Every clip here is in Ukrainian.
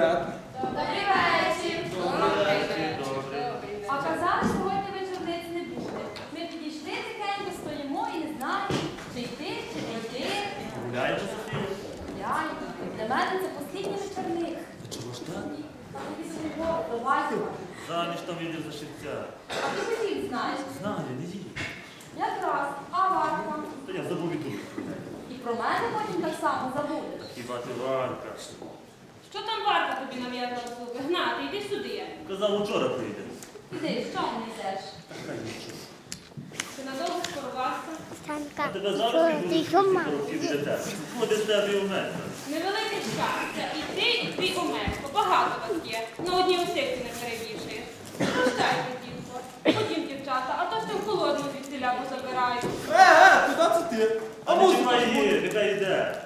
ну веди вперед. Добрий вечір. А казали, сьогодні вечорниць не буде. Ми підійшли тихенько, стоїмо і не знаємо, чи йти, чи не йти. Гуляємо. Для мене це послідній вечорник. Чого ж так? Та тобі свого, давайте. Заміж там їде за шиття. А ти хотів, знаєш. Знаю, не їдь. Якраз, а варка. Та я забув. І про мене потім так само забудеш. Хіба ти Варка? Що там варка тобі нав'язала слуги? Гнати, йди сюди. Казав, учора прийде. Іди, що не йдеш? Хай нічого. Ти надовго скорувався? А тебе зараз підуть років біля тебе. Ходи з тебе і у мене. Невелике щастя. І ти, і твій Омелько. Багато вас є. На одній осипці не перевішуєш. Прощайте, дівко. Ходім, дівчата, а то ж там холодно звідсіля позабирають. Е, е, куди це ти? А музика ж її, нехай йде.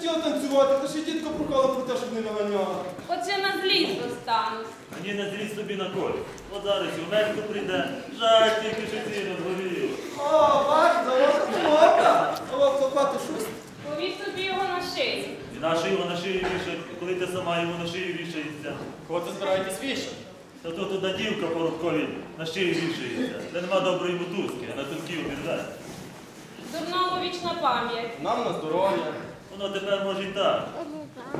Хотіла танцювати, та ще дітка прохала про те, щоб не наганяла. Отже на злість достануть. Мені не зріс собі на колі. От зараз і Омелько прийде. Жаль, тільки що ці розгорів. О, бач, заводка мота. А от лопати щось. Повісь собі його на шиї. І на шию на шию вішають, коли ти сама йому на шию вішається. Кого ти збираєтесь вішати? Та тут одна дівка порубкові на шию вішається. Де нема доброї мотузки, а на тонкій обірве. Дурному вічна пам'ять. Нам на здоров'я. Воно тепер може і так.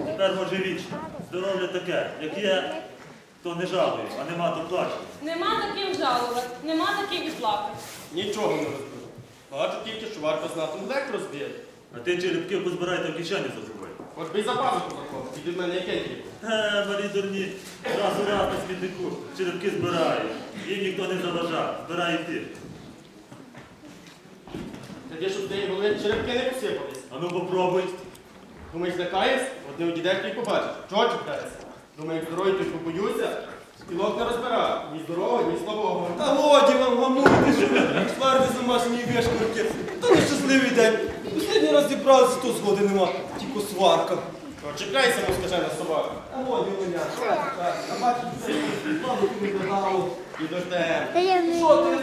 Тепер може вічно. Здоров'я таке, як є, то не жалую, а нема, то плачу. Нема таким жалувати, нема таким і плакати. Нічого не розберу. Бачу тільки, що варто знати лек розбір. А ти черепки позбирайте в кишені за собою. Хоч би й за пазуху заходить, і від мене яке діло. Е, малі дурні, раз у раз на смітнику, черепки збираю. Їм ніхто не заважав, збирай і ти. Тоді, щоб ти голови черепки не посипались. А ну попробуй. Думаєш, злякаєш? От не одійдеш, ти й побачиш. Чого чекаєшся? Думаєш, здоров'я ти побоюся? Спілок не розбирав. Ні здорового, ні слабого. Та годі вам гамуйте, що ви сварите домашні вішкарки. То нещасливий день. Останній раз зібралися, то згоди нема, тільки сварка. Чекайся, москажена собака. А годі мене. А бачиш, це славу тобі додало. І дождем. Та я не Що ти,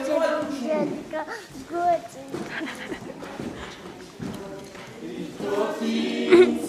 Peace.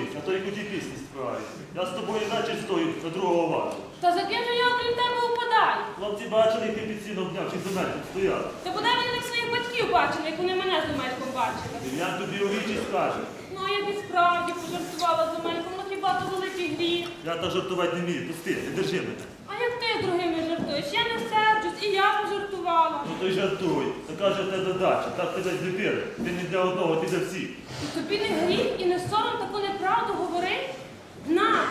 одного а то й куті пісні співають. Я з тобою наче стою на другого вазу. Та за ким же я окрім тебе упадаю? Хлопці бачили, як ти під сіном дняв, чи за мене стояли. Та бодай вони так своїх батьків бачили, як вони мене з Омельком бачили. Дем'ян тобі у вічі скаже. Ну, а я б і справді пожартувала з Омельком, ну хіба то великий гріх. Я так жартувати не вмію, пусти, не держи мене. А як ти з другими жартуєш? Я не серджусь, і я пожартувала. Ну то й жартуй. Така ж в тебе дача, так тебе зліпили. Ти не для одного, ти для всіх. І тобі не гріх і не сором таку неправду говорить? На!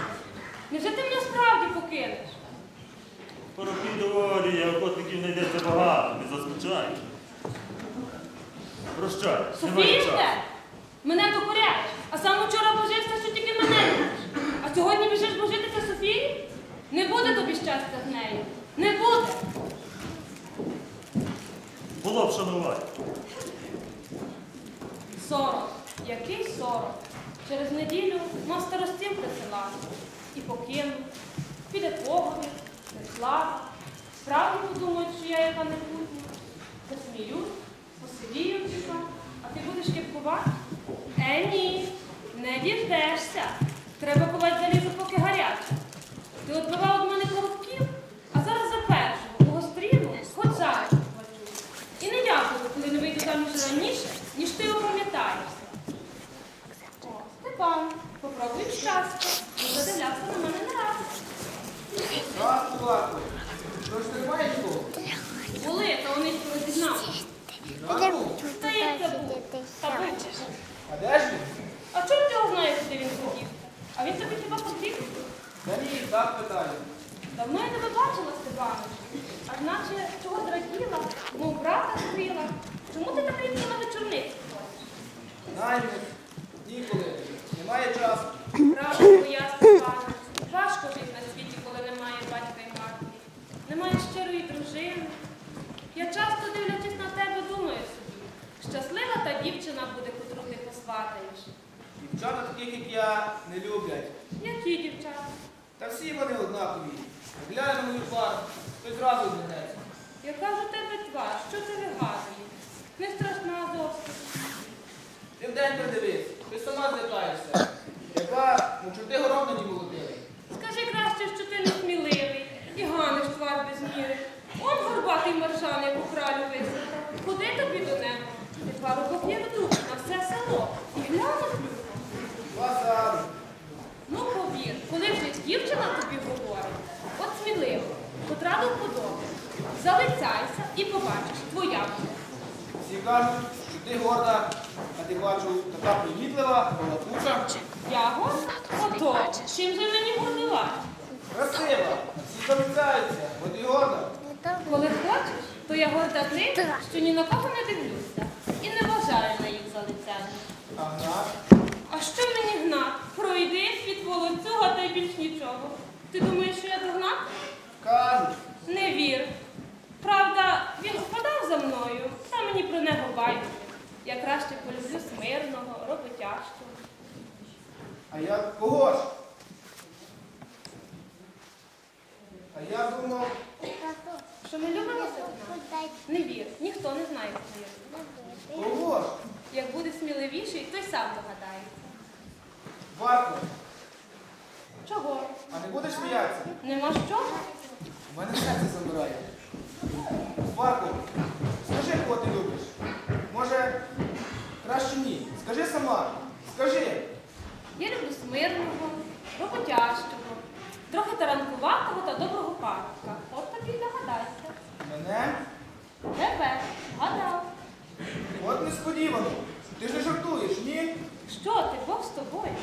Невже ти мене справді покинеш? Порохи доволі, а охотників знайдеться багато, не заскучай. Прощай, Софія часу. Мене докоряєш, а сам вчора божився, що тільки мене любиш. А сьогодні біжиш божитися Софії? Не буде тобі щастя з нею. Не буде. Було б шанувати. Сором. Який сором? Через неділю мав старостів присила І покинув. Піде поговір, не слава. Справді подумають, що я яка не путня. Посміють, посидію тіка, а ти будеш кипкувати? Е, ні, не діждешся. Треба ковати залізо, поки гаряче. досить часто. На мене не раз. Так, кулаку. Тож тримаєш кого? Були, та вони коли дізнав. Та як був? Та бачиш. А де ж він? А чого ти його знаєш, куди він ходів? А він тобі хіба потрібен? Та ні, так питаю. Давно я не побачила, Степанович. А наче чого зраділа, мов брата зраділа. Чому ти так рідко на вечорниці? Наймі, ніколи, немає часу. Правда твоя, Степанович. Важко жити на світі, коли немає батька і матері. Немає щирої дружини. Я часто дивлячись на тебе, думаю собі, щаслива та дівчина буде, котру ти посватаєш. Дівчата таких, як я, не люблять. Які дівчата? Та всі вони однакові. Гляне на мою пару, то зразу звернеться. Яка ж у тебе твар? Що ти вигадуєш? Не страшна зовсім. Ти вдень придивись, ти сама злякаєшся. Яка, ну чорти гором на ній молотили. Скажи краще, що ти несміливий і ганиш твар без міри. Он горбатий маршан, як у кралю висохав. Куди тобі до неба? Ти парубок як дух на все село. І глянуть люди. Базар. Ну повір, коли вже дівчина тобі говорить, от сміливо, котра до вподоби, залицяйся і побачиш, твоя буде. Всі кажуть, що ти горда, а ти бачу, така привітлива, балакуча, Я горда? Ото, чим же мені гордувати? красива. Всі залицяються, бо ти горда. Коли хочеш, то я горда тим, що ні на кого не дивлюся і не вважаю на їх залицяння. А гнат? А що мені гнат? Пройди від волоцюга та й більш нічого. Ти думаєш, що я догнат? Кажуть, Не вір. Правда, він впадав за мною, та мені про нього байдуже. Я краще полюблю смирного, роботящого. а я кого ж? А я думав, Що ми любимо одна? Не вір, ніхто не знає, я. кого ж? Як буде сміливіший, той сам догадається. Варто, Чого? а не будеш сміятися? Нема що? У мене серце забирає. Варко, скажи, кого ти любиш. Може, краще ні. Скажи сама. Скажи. Я люблю смирного, роботящого, трохи таранкуватого та доброго парубка. От тобі й догадайся. Мене? Тебе, гадав. От несподівано. Ти ж не жартуєш, ні? Що ти, Бог з тобою?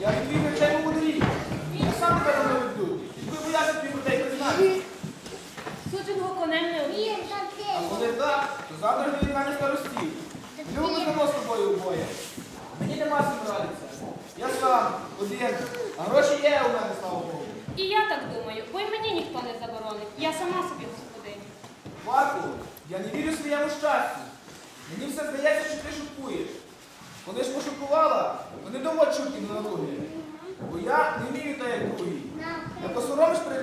Я від твоїх речей помудрію. Я сам тебе давно люблю. Якби боявся твоїх людей признати. Судженого конем не об'є. А коли так, то завтра ж від мене старостів. Любимо давно з тобою обоє. Мені нема з ким радитися. Я сам, один. А гроші є у мене, слава Богу. І я так думаю, бо й мені ніхто не заборонить. Я сама собі господиня. Марку, я не вірю своєму щастю. Мені все здається, що ти шуткуєш. Коли ж пошукувала, то не доводь шутки на друге. Бо я не вмію так, як другі. Я посоромиш перед